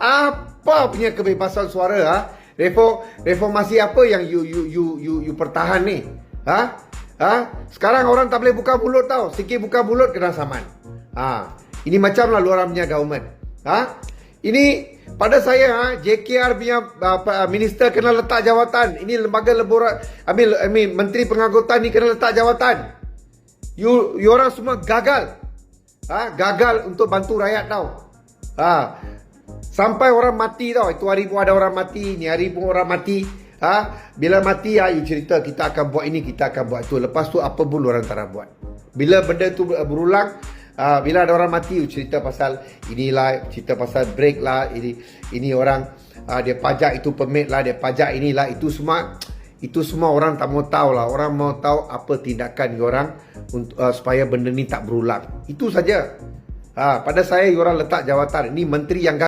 Apa punya kebebasan suara ha? Reform, reformasi apa yang you you you you, you pertahan ni? Ha? Ha? Sekarang orang tak boleh buka mulut tau. Sikit buka mulut kena saman. Ha. Ini macam lah luar punya government. Ha? Ini pada saya ha, JKR punya uh, minister kena letak jawatan. Ini lembaga mean, I mean menteri pengangkutan ni kena letak jawatan. You you orang semua gagal. Ha, gagal untuk bantu rakyat tau. Ha. Sampai orang mati tau. Itu hari pun ada orang mati, ni hari pun orang mati. Ha? Bila mati ya you cerita kita akan buat ini, kita akan buat itu. Lepas tu apa pun orang tak nak buat. Bila benda tu berulang, uh, bila ada orang mati you cerita pasal inilah, cerita pasal break lah, ini ini orang uh, dia pajak itu permit lah, dia pajak inilah, itu semua itu semua orang tak mau tahu lah. Orang mau tahu apa tindakan orang untuk uh, supaya benda ni tak berulang. Itu saja. Ha, pada saya orang letak jawatan. Ini menteri yang